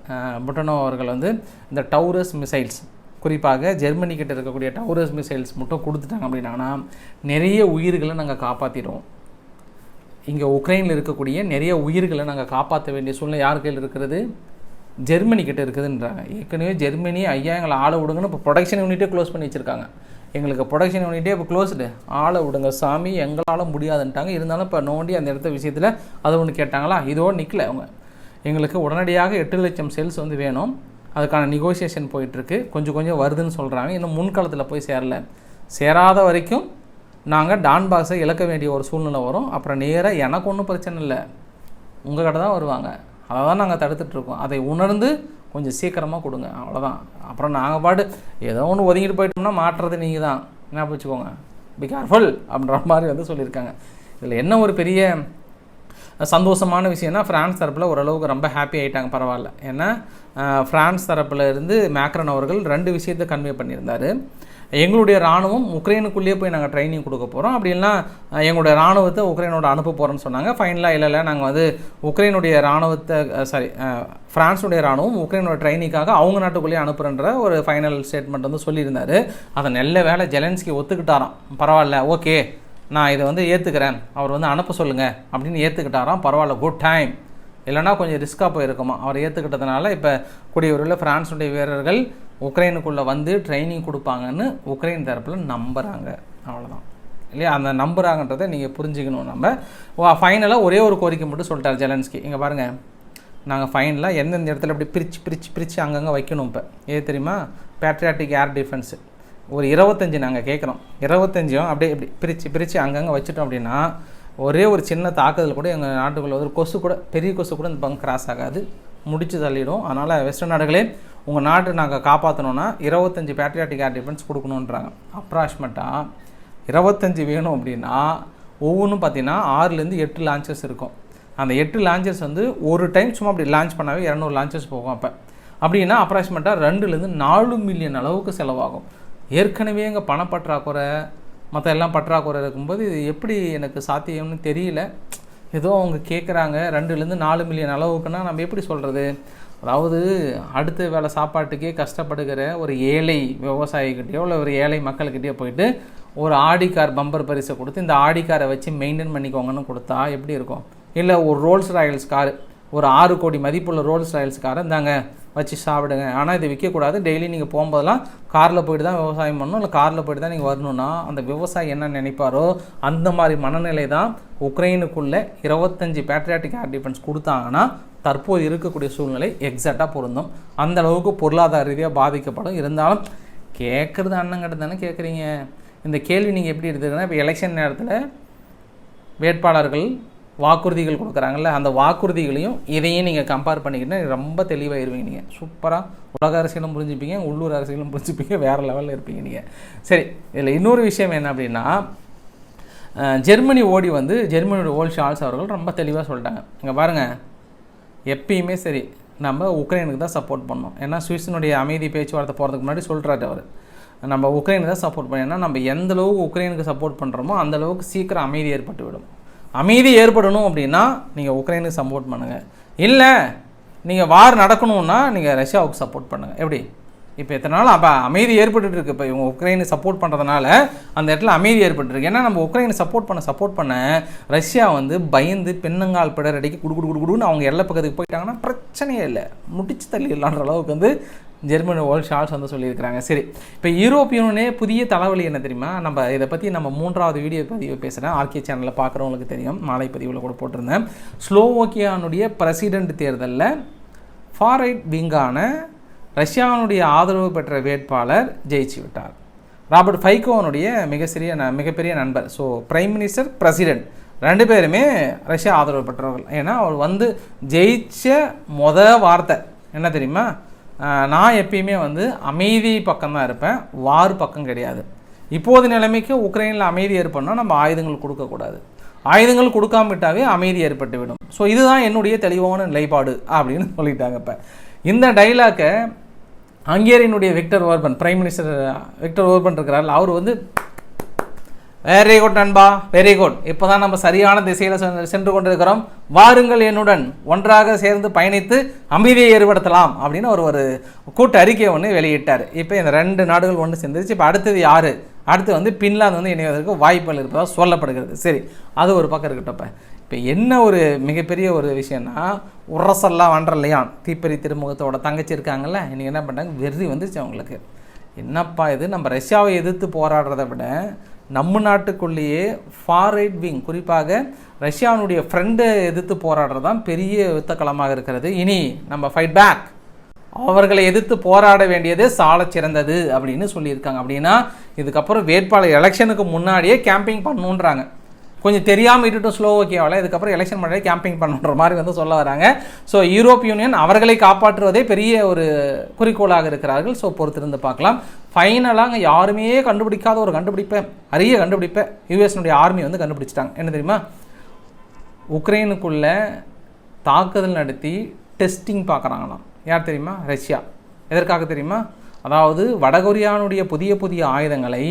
புட்டனோ அவர்கள் வந்து இந்த டவுரஸ் மிசைல்ஸ் குறிப்பாக ஜெர்மனி கிட்ட இருக்கக்கூடிய டவுரஸ் மிசைல்ஸ் மட்டும் கொடுத்துட்டாங்க அப்படின்னா நிறைய உயிர்களை நாங்கள் காப்பாற்றிடுவோம் இங்கே உக்ரைனில் இருக்கக்கூடிய நிறைய உயிர்களை நாங்கள் காப்பாற்ற வேண்டிய சூழ்நிலை யார் கையில் இருக்கிறது? ஜெர்மனி கிட்ட இருக்குதுன்றாங்க. ஏற்கனவே ஜெர்மனி ஐயா எங்களை ஆளை விடுங்கன்னு இப்போ ப்ரொடக்ஷன் யூனிட்டே க்ளோஸ் பண்ணி வச்சுருக்காங்க. எங்களுக்கு ப்ரொடக்ஷன் யூனிட்டே இப்போ க்ளோஸ்டு ஆளை விடுங்க சாமி எங்களால் முடியாதுன்ட்டாங்க. இருந்தாலும் இப்போ நோண்டி அந்த இடத்த விஷயத்தில் அது ஒன்று கேட்டாங்களா? இதோடு நிற்கல அவங்க. எங்களுக்கு உடனடியாக எட்டு லட்சம் செல்ஸ் வந்து வேணும். அதுக்கான நெகோசியேஷன் போயிட்டுருக்கு. கொஞ்சம் கொஞ்சம் வருதுன்னு சொல்கிறாங்க இன்னும் முன்காலத்தில் போய் சேரல. சேராத வரைக்கும் நாங்கள் டான் பாக்ஸை இழக்க வேண்டிய ஒரு சூழ்நிலை வரும். அப்புறம் நேராக எனக்கு ஒன்றும் பிரச்சனை இல்லை. உங்கள் கடை தான் வருவாங்க. அதை தான் நாங்கள் தடுத்துட்ருக்கோம் அதை உணர்ந்து கொஞ்சம் சீக்கிரமாக கொடுங்க. அவ்வளோதான் அப்புறம் நாங்கள் பாட்டு ஏதோ ஒன்று ஒதுங்கிட்டு போயிட்டோம்னா மாற்றுறது நீங்கள் தான் என்ன வச்சுக்கோங்க? பி கேர்ஃபுல் அப்படின்ற மாதிரி வந்து சொல்லியிருக்காங்க. இதில் என்ன ஒரு பெரிய சந்தோஷமான விஷயம்னா ஃப்ரான்ஸ் தரப்பில் ஓரளவுக்கு ரொம்ப ஹாப்பி ஆகிட்டாங்க பரவாயில்ல. ஏன்னா ஃப்ரான்ஸ் தரப்பில் இருந்து மேக்ரன் அவர்கள் ரெண்டு விஷயத்தை கன்வே பண்ணியிருந்தார். எங்களுடைய ராணுவம் உக்ரைனுக்குள்ளேயே போய் நாங்கள் ட்ரைனிங் கொடுக்க போகிறோம் அப்படி இல்லைனா எங்களுடைய ராணுவத்தை உக்ரைனோட அனுப்ப போகிறோம்னு சொன்னாங்க. ஃபைனலாக இல்லை இல்லை நாங்கள் வந்து உக்ரைனுடைய ராணுவத்தை சாரி ஃப்ரான்ஸுடைய ராணுவம் உக்ரைனோட ட்ரைனிங்காக அவங்க நாட்டுக்குள்ளேயே அனுப்புகிறன்ற ஒரு ஃபைனல் ஸ்டேட்மெண்ட் வந்து சொல்லியிருந்தார். அதை நல்ல வேலை ஜெலன்ஸ்கி ஒத்துக்கிட்டாராம். பரவாயில்ல ஓகே நான் இதை வந்து ஏற்றுக்கிறேன் அவர் வந்து அனுப்ப சொல்லுங்கள் அப்படின்னு ஏற்றுக்கிட்டாராம் பரவாயில்ல குட் டைம் இல்லைனா கொஞ்சம் ரிஸ்க்காக போயிருக்குமா அவர் ஏற்றுக்கிட்டதுனால இப்போ கூடியவரில் ஃப்ரான்ஸுடைய வீரர்கள் உக்ரைனுக்குள்ளே வந்து ட்ரைனிங் கொடுப்பாங்கன்னு உக்ரைன் தரப்பில் நம்புகிறாங்க அவ்வளோதான் இல்லையா? அந்த நம்புகிறாங்கன்றதை நீங்கள் புரிஞ்சுக்கணும் நம்ம. ஃபைனலாக ஒரே ஒரு கோரிக்கை மட்டும் சொல்லிட்டார் ஜெலன்ஸ்கி. இங்கே பாருங்கள் நாங்கள் ஃபைனலாக எந்தெந்த இடத்துல இப்படி பிரித்து பிரித்து பிரித்து அங்கங்கே வைக்கணும் இப்போ. ஏது தெரியுமா? பேட்ரியாட்டிக் ஏர் டிஃபென்ஸு ஒரு இருபத்தஞ்சி நாங்கள் கேட்குறோம் இருபத்தஞ்சும் அப்படியே இப்படி பிரித்து பிரித்து அங்கங்கே வச்சுட்டோம் அப்படின்னா ஒரே ஒரு சின்ன தாக்குதல் கூட எங்கள் நாட்டுக்குள்ளே ஒரு கொசு கூட பெரிய கொசு கூட இந்த பங்கு கிராஸ் ஆகாது. முடிச்சு தள்ளிடும். அதனால் வெஸ்டர்ன் நாடுகளே உங்கள் நாட்டை நாங்கள் காப்பாற்றணுன்னா இருபத்தஞ்சி பேட்ரியாட்டிக் ஏர் டிஃபென்ஸ் கொடுக்கணுன்றாங்க அப்ராக்சிமேட்டாக இருபத்தஞ்சி வேணும் அப்படின்னா ஒவ்வொன்றும் பார்த்தீங்கன்னா ஆறுலேருந்து எட்டு லான்ச்சஸ் இருக்கும். அந்த எட்டு லான்ச்சஸ் வந்து ஒரு டைம் சும்மா அப்படி லான்ச் பண்ணாவே இரநூறு லான்ச்சஸ் போகும் அப்போ. அப்படின்னா அப்ராக்சிமேட்டாக ரெண்டுலேருந்து நாலு மில்லியன் அளவுக்கு செலவாகும். ஏற்கனவே எங்கள் பணப்பற்றாக்குறை மற்ற எல்லாம் பற்றாக்குறை இருக்கும்போது இது எப்படி எனக்கு சாத்தியம்னு தெரியல. ஏதோ அவங்க கேட்குறாங்க ரெண்டுலேருந்து நாலு மில்லியன் அளவுக்குன்னா நம்ம எப்படி சொல்கிறது அதாவது அடுத்த வேலை சாப்பாட்டுக்கே கஷ்டப்படுகிற ஒரு ஏழை விவசாயிகிட்டயோ இல்லை ஒரு ஏழை மக்கள்கிட்டயோ போயிட்டு ஒரு ஆடி கார் பம்பர் பரிசை கொடுத்து இந்த ஆடி காரை வச்சு மெயின்டைன் பண்ணிக்கோங்கன்னு கொடுத்தா எப்படி இருக்கும்? இல்லை ஒரு ரோல்ஸ் ராயல்ஸ் கார் ஒரு ஆறு கோடி மதிப்புள்ள ரோல்ஸ் ராயல்ஸ் காரை இந்தாங்க. வச்சு சாப்பிடுங்க. ஆனால் இது விற்கக்கூடாது. டெய்லி நீங்கள் போகும்போதெல்லாம் காரில் போயிட்டு தான் விவசாயம் பண்ணணும். இல்லை காரில் போயிட்டு தான் நீங்கள் வரணும்னா அந்த விவசாயி என்ன நினைப்பாரோ அந்த மாதிரி மனநிலை தான் உக்ரைனுக்குள்ளே இருபத்தஞ்சி பேட்ரியாட்டிக் ஏர் டிஃபென்ஸ் கொடுத்தாங்கன்னா தற்போது இருக்கக்கூடிய சூழ்நிலை எக்ஸாக்டாக பொருந்தும். அந்த அளவுக்கு பொருளாதார ரீதியாக பாதிக்கப்படும். இருந்தாலும் கேட்குறது அண்ணங்கிட்ட தானே கேட்குறீங்க இந்த கேள்வி நீங்கள் எப்படி எடுத்துக்கிறீங்கன்னா இப்போ எலெக்ஷன் நேரத்தில் வேட்பாளர்கள் வாக்குறுதிகள் கொடுக்குறாங்கல்ல அந்த வாக்குறுதிகளையும் இதையும் நீங்கள் கம்பேர் பண்ணிக்கிட்டா ரொம்ப தெளிவாயிருவீங்க நீங்கள் சூப்பராக உலக அரசியலும் புரிஞ்சுப்பீங்க உள்ளூர் அரசியலும் புரிஞ்சுப்பீங்க வேறு லெவலில் இருப்பீங்க நீங்கள் சரி இதில் இன்னொரு விஷயம் என்ன அப்படின்னா ஜெர்மனி ஓடி வந்து ஜெர்மனியோட ஓல் ஷால்ஸ் அவர்கள் ரொம்ப தெளிவாக சொல்லிட்டாங்க. இங்கே பாருங்கள் எப்பயுமே சரி நம்ம உக்ரைனுக்கு தான் சப்போர்ட் பண்ணோம் ஏன்னா சுவிஸினுடைய அமைதி பேச்சுவார்த்தை போகிறதுக்கு முன்னாடி சொல்கிறாரு அவர். நம்ம உக்ரைனுக்கு தான் சப்போர்ட் பண்ணோம் ஏன்னா நம்ம எந்த அளவுக்கு உக்ரைனுக்கு சப்போர்ட் பண்ணுறோமோ அந்த அளவுக்கு சீக்கிரம் அமைதி ஏற்பட்டு விடும் அமைதி ஏற்படணும் அப்படின்னா நீங்கள் உக்ரைனுக்கு சப்போர்ட் பண்ணுங்கள் இல்லை நீங்கள் வார் நடக்கணும்னா நீங்கள் ரஷ்யாவுக்கு சப்போர்ட் பண்ணுங்கள் எப்படி? இப்போ எத்தனை நாள்? அப்போ அமைதி ஏற்பட்டு இருக்கு. இப்போ இவங்க உக்ரைனை சப்போர்ட் பண்ணுறதுனால அந்த இடத்துல அமைதி ஏற்பட்டுருக்கு ஏன்னா நம்ம உக்ரைனை சப்போர்ட் பண்ண சப்போர்ட் பண்ண ரஷ்யா வந்து பயந்து பெண்ணுங்கால் பிடர் குடு குடு குடு குடுன்னு அவங்க எல்லை பக்கத்துக்கு போயிட்டாங்கன்னா பிரச்சனையே இல்லை. முடிச்சு தள்ளிடலான்ற அளவுக்கு வந்து ஜெர்மனி வேர்ல்ட் ஷால்ஸ் வந்து சொல்லியிருக்கிறாங்க. சரி இப்போ யூரோப்பியனே புதிய தலைவலி என்ன தெரியுமா? நம்ம இதை பற்றி நம்ம மூன்றாவது வீடியோ பதிவு பேசுகிறேன் ஆர்கே சேனலில் பார்க்குறவங்களுக்கு தெரியும். மாலை பதிவில் கூட போட்டிருந்தேன். ஸ்லோவோக்கியானுடைய பிரசிடென்ட் தேர்தலில் ஃபாரைட் விங்கான ரஷ்யாவினுடைய ஆதரவு பெற்ற வேட்பாளர் ஜெயிச்சு விட்டார். ராபர்ட் ஃபைகோனுடைய மிக சிறிய ந மிகப்பெரிய நண்பர். ஸோ பிரைம் மினிஸ்டர் பிரசிடென்ட் ரெண்டு பேருமே ரஷ்யா ஆதரவு பெற்றவர்கள். ஏன்னா அவர் வந்து ஜெயிச்ச மொத வார்த்தை. என்ன தெரியுமா? நான் எப்பயுமே வந்து அமைதி பக்கம் தான் இருப்பேன். வார் பக்கம் கிடையாது. இப்போது நிலைமைக்கு உக்ரைனில் அமைதி ஏற்படணும் நம்ம ஆயுதங்கள் கொடுக்கக்கூடாது ஆயுதங்கள் கொடுக்காமட்டாவே அமைதி ஏற்பட்டுவிடும் ஸோ இதுதான் என்னுடைய தெளிவான நிலைப்பாடு அப்படின்னு சொல்லிட்டாங்க இப்போ. இந்த டைலாக்கை ஹங்கேரியனுடைய Viktor Orban prime minister Viktor Orban இருக்கிறார் அவர் வந்து வெரி குட் நண்பா. வெரி குட் இப்போ தான் நம்ம சரியான திசையில் சென்று- சென்று கொண்டிருக்கிறோம். வாருங்கள் என்னுடன் ஒன்றாக சேர்ந்து பயணித்து அமைதியை ஏற்படுத்தலாம் அப்படின்னு ஒரு ஒரு கூட்டு அறிக்கையை ஒன்று வெளியிட்டார். இப்போ இந்த ரெண்டு நாடுகள் ஒன்று சேர்ந்துருச்சு. இப்போ அடுத்தது யார்? அடுத்து வந்து பின்லாந்து வந்து இணைவதற்கு வாய்ப்புகள் இருப்பதாக சொல்லப்படுகிறது. சரி அது ஒரு பக்கம் இருக்கட்டும் இப்போ. இப்போ என்ன ஒரு மிகப்பெரிய ஒரு விஷயம்னா உரசெல்லாம் வண்டர்லையான் தீப்பறி திருமுகத்தோட தங்கச்சி இருக்காங்கல்ல இன்னைக்கு என்ன பண்ணுறாங்க வெறி வந்துருச்சு அவங்களுக்கு. என்னப்பா இது? நம்ம ரஷ்யாவை எதிர்த்து போராடுறதை விட நம்ம நாட்டுக்குள்ளேயே ஃபார் ரைட் விங் குறிப்பாக ரஷ்யாவினுடைய ஃப்ரெண்டை எதிர்த்து போராடுறது தான் பெரிய யுத்தக்களமாக இருக்கிறது. இனி நம்ம ஃபைட் பேக் அவர்களை எதிர்த்து போராட வேண்டியது சாலச் சிறந்தது அப்படின்னு சொல்லியிருக்காங்க. அப்படின்னா இதுக்கப்புறம் வேட்பாளர் எலெக்ஷனுக்கு முன்னாடியே கேம்பிங் பண்ணணுன்றாங்க கொஞ்சம் தெரியாமல் விட்டுட்டு ஸ்லோவோக்கியாவில் இதுக்கப்புறம் எலெக்ஷன் பண்ணி கேம்பெயின் பண்ணுற மாதிரி வந்து சொல்ல வராங்க. ஸோ யூரோப் யூனியன் அவர்களை காப்பாற்றுவதே பெரிய ஒரு குறிக்கோளாக இருக்கிறார்கள். ஸோ பொறுத்திருந்து பார்க்கலாம். ஃபைனலாக அங்கே யாருமே கண்டுபிடிக்காத ஒரு கண்டுபிடிப்பை அரிய கண்டுபிடிப்பை யூஎஸ்னுடைய ஆர்மி வந்து கண்டுபிடிச்சிட்டாங்க. என்ன தெரியுமா? உக்ரைனுக்குள்ளே தாக்குதல் நடத்தி டெஸ்டிங் பார்க்குறாங்களாம். யார் தெரியுமா? ரஷ்யா. எதற்காக தெரியுமா? அதாவது வடகொரியானுடைய புதிய புதிய ஆயுதங்களை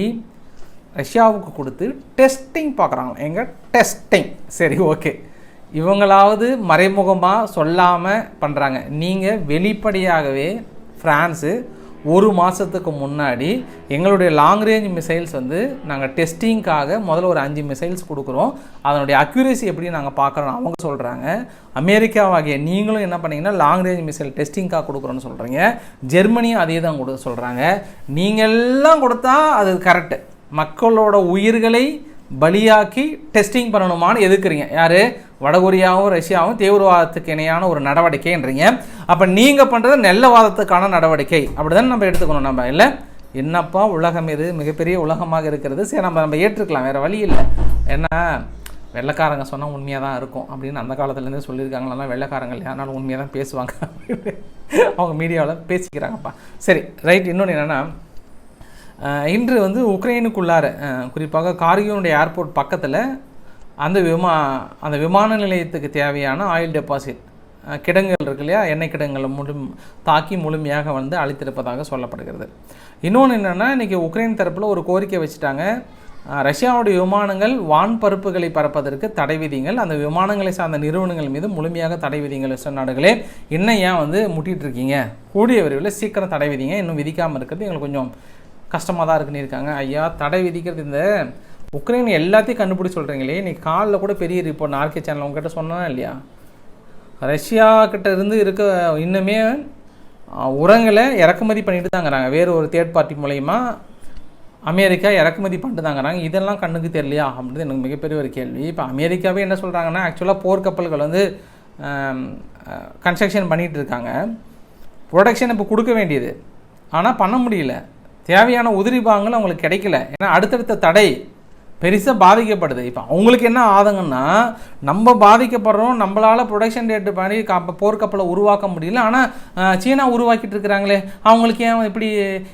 ரஷ்யாவுக்கு கொடுத்து டெஸ்டிங் பார்க்குறாங்க எங்கள் டெஸ்டிங் சரி ஓகே இவங்களாவது மறைமுகமாக சொல்லாமல் பண்ணுறாங்க நீங்கள் வெளிப்படையாகவே ஃப்ரான்ஸு ஒரு மாதத்துக்கு முன்னாடி எங்களுடைய லாங் ரேஞ்ச் மிசைல்ஸ் வந்து நாங்கள் டெஸ்டிங்க்காக முதல்ல ஒரு அஞ்சு மிசைல்ஸ் கொடுக்குறோம். அதனுடைய அக்யூரேசி எப்படி நாங்கள் பார்க்குறோம் அவங்க சொல்கிறாங்க அமெரிக்காவாகிய நீங்களும் என்ன பண்ணீங்கன்னா லாங் ரேஞ்ச் மிசைல் டெஸ்டிங்காக கொடுக்குறோன்னு சொல்கிறீங்க ஜெர்மனியும் அதே தான் கொடுக்க சொல்கிறாங்க நீங்கள் எல்லாம் கொடுத்தா அது கரெக்டு மக்களோட உயிர்களை பலியாக்கி டெஸ்டிங் பண்ணணுமான்னு எதுக்குறீங்க யார்? வடகொரியாவும் ரஷ்யாவும் தீவிரவாதத்துக்கு இணையான ஒரு நடவடிக்கைன்றீங்க. அப்போ நீங்கள் பண்ணுறது நெல்லவாதத்துக்கான நடவடிக்கை. அப்படி தானே நம்ம எடுத்துக்கணும் நம்ம. இல்லை? என்னப்பா உலகம் இது? மிகப்பெரிய உலகமாக இருக்கிறது. சரி நம்ம நம்ம ஏற்றுக்கலாம். வேறு வழி இல்லை. ஏன்னா வெள்ளைக்காரங்க சொன்னால் உண்மையாக தான் இருக்கும் அப்படின்னு அந்த காலத்துலேருந்தே சொல்லியிருக்காங்களா? வெள்ளைக்காரங்க இல்லையானாலும் உண்மையாக தான் பேசுவாங்க அப்படின்னு அவங்க மீடியாவில் பேசிக்கிறாங்கப்பா. சரி ரைட் இன்னொன்று என்னென்னா இன்று வந்து உக்ரைனுக்குள்ளார குறிப்பாக கார்கியோனுடைய ஏர்போர்ட் பக்கத்தில் அந்த விமா அந்த விமான நிலையத்துக்கு தேவையான ஆயில் டெபாசிட் கிடங்கள் கிடங்குகள் இருக்கு இல்லையா? எண்ணெய் கிடங்களை முழு தாக்கி முழுமையாக வந்து அழித்திருப்பதாக சொல்லப்படுகிறது. இன்னொன்று என்னென்னா இன்றைக்கி உக்ரைன் தரப்பில் ஒரு கோரிக்கை வச்சுட்டாங்க. ரஷ்யாவுடைய விமானங்கள் வான் பருப்புகளை பறப்பதற்கு தடை விதிங்கள். அந்த விமானங்களை சார்ந்த நிறுவனங்கள் மீது முழுமையாக தடை விதிங்கள் இஸ்ரேல் நாடுகளே இன்னும் ஏன் வந்து முட்டிகிட்டு இருக்கீங்க? கூடிய விரைவில் சீக்கிரம் தடை விதிங்க. இன்னும் விதிக்காமல் இருக்கிறது. எங்களுக்கு கொஞ்சம் கஷ்டமாக தான் இருக்குன்னு இருக்காங்க. ஐயா தடை விதிக்கிறது இந்த உக்ரைன் எல்லாத்தையும் கண்டுபிடிச்சி சொல்கிறீங்களே நீ காலில் கூட பெரிய ரிப்போர்ட் ஆர்கே சேனல் உங்ககிட்ட சொன்னா இல்லையா? ரஷ்யா கிட்ட இருந்து இருக்க இன்னுமே உரங்களை இறக்குமதி பண்ணிட்டு தாங்கிறாங்க வேறு ஒரு தேர்ட் பார்ட்டி மூலயமா அமெரிக்கா இறக்குமதி பண்ணிட்டு தாங்கிறாங்க இதெல்லாம் கண்ணுக்கு தெரியலையா? அப்படின்றது எனக்கு மிகப்பெரிய ஒரு கேள்வி. இப்போ அமெரிக்காவே என்ன சொல்கிறாங்கன்னா ஆக்சுவலாக போர்க்கப்பல்கள் வந்து கன்ஸ்ட்ரக்ஷன் பண்ணிகிட்டு இருக்காங்க. ப்ரொடக்ஷன் இப்போ கொடுக்க வேண்டியது. ஆனால் பண்ண முடியல. தேவையான உதிரி பாகங்கள் அவங்களுக்கு கிடைக்கல. ஏன்னா அடுத்தடுத்த தடை பெருசாக பாதிக்கப்படுது. இப்போ அவங்களுக்கு என்ன ஆதங்கன்னா நம்ம பாதிக்கப்படுறோம் நம்மளால் ப்ரொடக்ஷன் ரேட்டு பண்ணி கப்ப போர்க்கப்பலை உருவாக்க முடியல. ஆனால் சீனா உருவாக்கிட்டு இருக்கிறாங்களே அவங்களுக்கு ஏன் இப்படி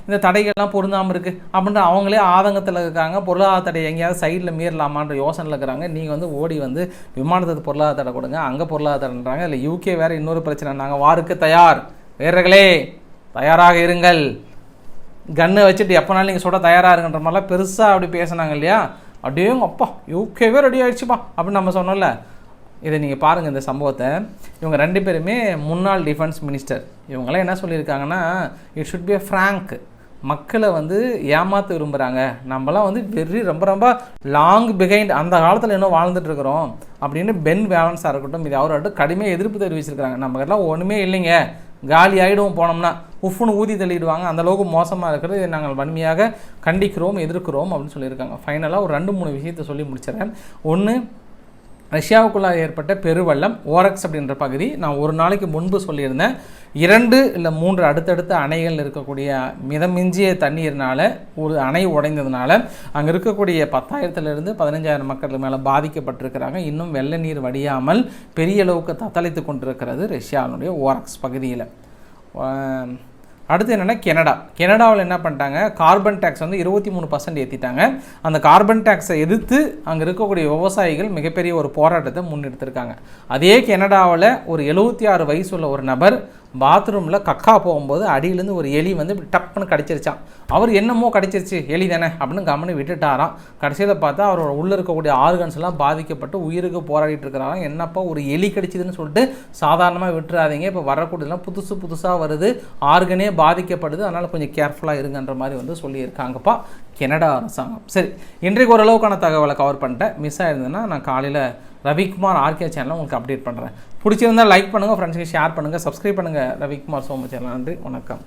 இந்த தடைகள்லாம் பொருந்தாமல் இருக்குது அப்படின்ட்டு அவங்களே ஆதங்கத்தில் இருக்காங்க. பொருளாதார தடை எங்கேயாவது சைடில் மீறலாமான்ற யோசனையில் இருக்கிறாங்க. நீங்கள் வந்து ஓடி வந்து விமானத்துக்கு பொருளாதார தடை கொடுங்க அங்கே பொருளாதார தடைன்றாங்க. இல்லை யூகே வேறு இன்னொரு பிரச்சனை. நாங்கள் வாருக்கு தயார். வீரர்களே தயாராக இருங்கள். கன்னை வச்சுட்டு எப்போனாலும் நீங்கள் சுட தயாராக இருக்குன்ற மாதிரிலாம் பெருசாக அப்படி பேசுனாங்க இல்லையா? அப்படியே அப்பா யூகேவே ரெடி ஆகிடுச்சுப்பா அப்படின்னு நம்ம சொன்னோம்ல. இதை நீங்கள் பாருங்கள் இந்த சம்பவத்தை. இவங்க ரெண்டு பேருமே முன்னாள் டிஃபென்ஸ் மினிஸ்டர் இவங்களாம் என்ன சொல்லியிருக்காங்கன்னா it should be a frank. மக்களை வந்து ஏமாற்ற விரும்புகிறாங்க நம்மலாம் வந்து வெரி ரொம்ப ரொம்ப லாங் பிஹைண்ட் அந்த காலத்தில் இன்னும் வாழ்ந்துட்டு இருக்கிறோம். அப்படின்னு பென் வேலன்ஸாக இருக்கட்டும் இது அவர்கிட்ட கடுமையாக எதிர்ப்பு தெரிவிச்சிருக்கிறாங்க. நம்மகிட்டலாம் ஒன்றுமே இல்லைங்க. காலி ஆகிடுவோம் போனோம்னா உஃப்னு ஊதி தள்ளிடுவாங்க. அந்த அளவுக்கு மோசமாக இருக்கிறது. நாங்கள் வன்மையாக கண்டிக்கிறோம் எதிர்க்கிறோம் அப்படின்னு சொல்லியிருக்காங்க. ஃபைனலாக ஒரு ரெண்டு மூணு விஷயத்தை சொல்லி முடிச்சிடறேன். ஒன்று ரஷ்யாவுக்குள்ளாக ஏற்பட்ட பெருவெள்ளம் ஓரக்ஸ் அப்படின்ற பகுதி நான் ஒரு நாளைக்கு முன்பு சொல்லியிருந்தேன். இரண்டு இல்லை மூன்று அடுத்தடுத்த அணைகள் இருக்கக்கூடிய மிதமிஞ்சிய தண்ணீர்னால ஒரு அணை உடைந்ததுனால அங்கே இருக்கக்கூடிய பத்தாயிரத்துலேருந்து பதினஞ்சாயிரம் மக்கள் மேலே பாதிக்கப்பட்டிருக்கிறாங்க. இன்னும் வெள்ள நீர் வடியாமல் பெரிய அளவுக்கு தத்தளித்து கொண்டிருக்கிறது ரஷ்யாவினுடைய ஓரக்ஸ் பகுதியில். அடுத்து என்னென்னா கெனடா. கெனடாவில் என்ன பண்ணிட்டாங்க? கார்பன் டேக்ஸ் வந்து இருபத்தி மூணு பர்சன்ட் ஏற்றிட்டாங்க அந்த கார்பன் டேக்ஸை எதிர்த்து அங்கே இருக்கக்கூடிய விவசாயிகள் மிகப்பெரிய ஒரு போராட்டத்தை முன்னெடுத்திருக்காங்க. அதே கெனடாவில் ஒரு எழுபத்தி ஆறு வயசுள்ள ஒரு நபர் பாத்ரூமில் கக்கா போகும்போது அடியிலேருந்து ஒரு எலி வந்து இப்படி டப்புன்னு கிடச்சிருச்சான் அவர் என்னமோ கிடச்சிருச்சு எலி தானே அப்படின்னு கம்முன்னு விட்டுட்டாராம். கடைசியில் பார்த்தா அவரோட உள்ளே இருக்கக்கூடிய ஆர்கன்ஸ் எல்லாம் பாதிக்கப்பட்டு உயிருக்கு போராடிட்டு இருக்கிறாராம். என்னப்பா ஒரு எலி கிடச்சிதுன்னு சொல்லிட்டு சாதாரணமாக விட்டுறாதீங்க. இப்போ வரக்கூடியதெல்லாம் புதுசு புதுசாக வருது. ஆர்கனே பாதிக்கப்படுது. அதனால் கொஞ்சம் கேர்ஃபுல்லாக இருங்கன்ற மாதிரி வந்து சொல்லியிருக்காங்கப்பா கெனடா அரசாங்கம். சரி இன்றைக்கு ஓரளவுக்கான தகவலை கவர் பண்ணிட்டேன். மிஸ் ஆயிருந்ததுன்னா நான் காலையில் ரவிக்குமார் ஆர்கே சேனலில் உங்களுக்கு அப்டேட் பண்ணுறேன் பிடிச்சிருந்தா லைக் பண்ணுங்கள் ஃப்ரெண்ட்ஸுக்கு ஷேர் பண்ணுங்கள் சப்ஸ்கிரைப் பண்ணுங்கள் ரவிக்குமார் சோம நன்றி வணக்கம்.